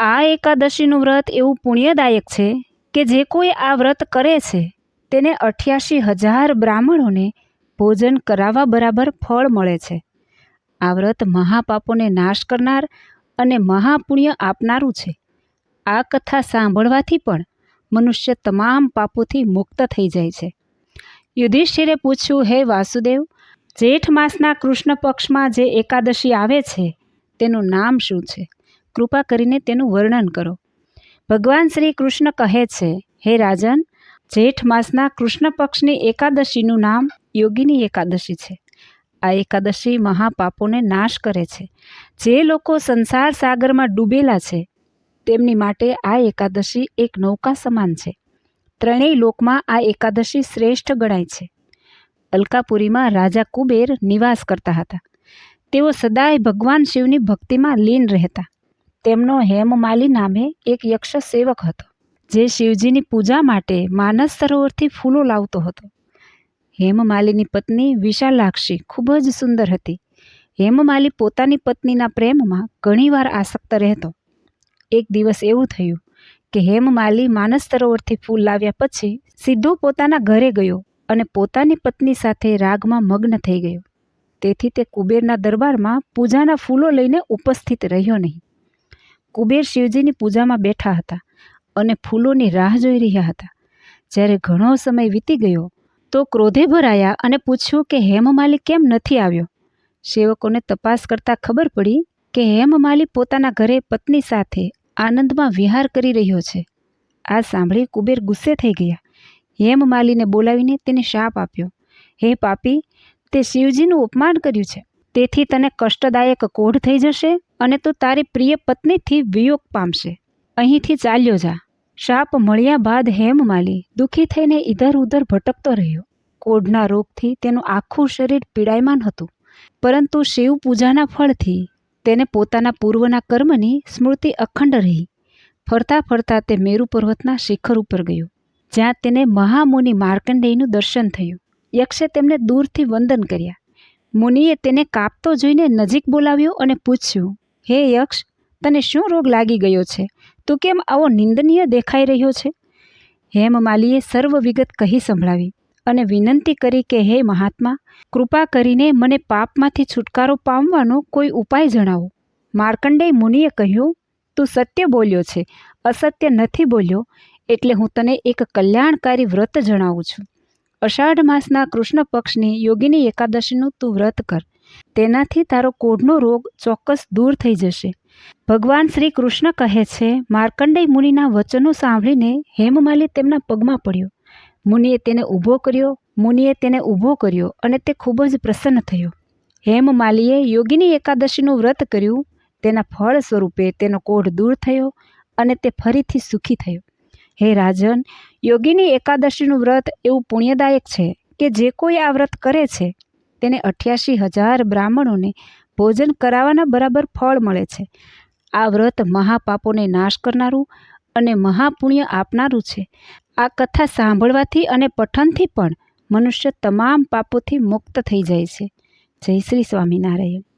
આ એકાદશીનું વ્રત એવું પુણ્યદાયક છે કે જે કોઈ આ વ્રત કરે છે, તેને અઠ્યાસી હજાર બ્રાહ્મણોને ભોજન કરાવવા બરાબર ફળ મળે છે. આ વ્રત મહાપાપોને નાશ કરનાર અને મહાપુણ્ય આપનારું છે. આ કથા સાંભળવાથી પણ મનુષ્ય તમામ પાપોથી મુક્ત થઈ જાય છે. યુધિષ્ઠિરે પૂછ્યું, હે વાસુદેવ, જેઠ માસના કૃષ્ણ પક્ષમાં જે એકાદશી આવે છે, તેનું નામ શું છે? કૃપા કરીને તેનું વર્ણન કરો. ભગવાન શ્રી કૃષ્ણ કહે છે, હે રાજન, જેઠ માસના કૃષ્ણ પક્ષની એકાદશીનું નામ યોગીની એકાદશી છે. આ એકાદશી મહાપાપોને નાશ કરે છે. જે લોકો સંસાર સાગરમાં ડૂબેલા છે, તેમની માટે આ એકાદશી એક નૌકા સમાન છે. ત્રણેય લોકમાં આ એકાદશી શ્રેષ્ઠ ગણાય છે. અલકાપુરીમાં રાજા કુબેર નિવાસ કરતા હતા. તેઓ સદાય ભગવાન શિવની ભક્તિમાં લીન રહેતા. તેમનો હેમમાલી નામે એક યક્ષ સેવક હતો, જે શિવજીની પૂજા માટે માનસ સરોવરથી ફૂલો લાવતો હતો. હેમમાલીની પત્ની વિશાલાક્ષી ખૂબ જ સુંદર હતી. હેમમાલી પોતાની પત્નીના પ્રેમમાં ઘણીવાર આસક્ત રહેતો. એક દિવસ એવું થયું કે હેમમાલી માનસ સરોવરથી ફૂલ લાવ્યા પછી સીધો પોતાના ઘરે ગયો અને પોતાની પત્ની સાથે રાગમાં મગ્ન થઈ ગયો. તેથી તે કુબેરના દરબારમાં પૂજાના ફૂલો લઈને ઉપસ્થિત રહ્યો નહીં. કુબેર શિવજીની પૂજામાં બેઠા હતા અને ફૂલોની રાહ જોઈ રહ્યા હતા. જ્યારે ઘણો સમય વીતી ગયો, તો ક્રોધે ભરાયા અને પૂછ્યું કે હેમમાલી કેમ નથી આવ્યો? સેવકોને તપાસ કરતાં ખબર પડી કે હેમમાલી પોતાના ઘરે પત્ની સાથે આનંદમાં વિહાર કરી રહ્યો છે. આ સાંભળી કુબેર ગુસ્સે થઈ ગયા. હેમમાલીને બોલાવીને તેને શાપ આપ્યો. હે પાપી, તે શિવજીનું અપમાન કર્યું છે. તેથી તને કષ્ટદાયક કોઢ થઈ જશે? અને તું તારી પ્રિય પત્નીથી વિયોગ પામશે. અહીંથી ચાલ્યો જા. શાપ મળ્યા બાદ હેમમાલી દુઃખી થઈને ઇધર ઉધર ભટકતો રહ્યો. કોઢના રોગથી તેનું આખું શરીર પીડાયમાન હતું. પરંતુ શિવ પૂજાના ફળથી તેને પોતાના પૂર્વના કર્મની સ્મૃતિ અખંડ રહી. ફરતા ફરતા તે મેરુ પર્વતના શિખર ઉપર ગયો. જ્યાં તેને મહામુનિ માર્કંડેયનું દર્શન થયું. યક્ષે તેમને દૂરથી વંદન કર્યા. મુનિએ તેને કાપતો જોઈને નજીક બોલાવ્યો અને પૂછ્યું હે યક્ષ, તને શું રોગ લાગી ગયો છે? તું કેમ આવો નિંદનીય દેખાઈ રહ્યો છે? હેમમાલીએ સર્વ વિગત કહી સંભળાવી અને વિનંતી કરી કે, હે મહાત્મા, કૃપા કરીને મને પાપમાંથી છુટકારો પામવાનો કોઈ ઉપાય જણાવો. માર્કંડેય મુનિએ કહ્યું, તું સત્ય બોલ્યો છે, અસત્ય નથી બોલ્યો, એટલે હું તને એક કલ્યાણકારી વ્રત જણાવું છું. અષાઢ માસના કૃષ્ણ પક્ષની યોગીની એકાદશીનું તું વ્રત કર. તેનાથી તારો કોઢનો રોગ ચોક્કસ દૂર થઈ જશે. ભગવાન શ્રી કૃષ્ણ કહે છે, માર્કંડેય મુનિના વચનો સાંભળીને હેમમાલી તેમના પગમાં પડ્યો. મુનિએ તેને ઊભો કર્યો, મુનિએ તેને ઊભો કર્યો અને તે ખૂબ જ પ્રસન્ન થયો. હેમમાલીએ યોગીની એકાદશીનું વ્રત કર્યું, તેના ફળ સ્વરૂપે તેનો કોઢ દૂર થયો અને તે ફરીથી સુખી થયો. હે રાજન, યોગીની એકાદશીનું વ્રત એવું પુણ્યદાયક છે કે જે કોઈ આ વ્રત કરે છે? તેને અઠ્યાસી હજાર બ્રાહ્મણોને ભોજન કરાવવાના બરાબર ફળ મળે છે. આ વ્રત મહાપાપોને નાશ કરનારું અને મહાપુણ્ય આપનારું છે. આ કથા સાંભળવાથી અને પઠનથી પણ મનુષ્ય તમામ પાપોથી મુક્ત થઈ જાય છે. જય શ્રી સ્વામિનારાયણ.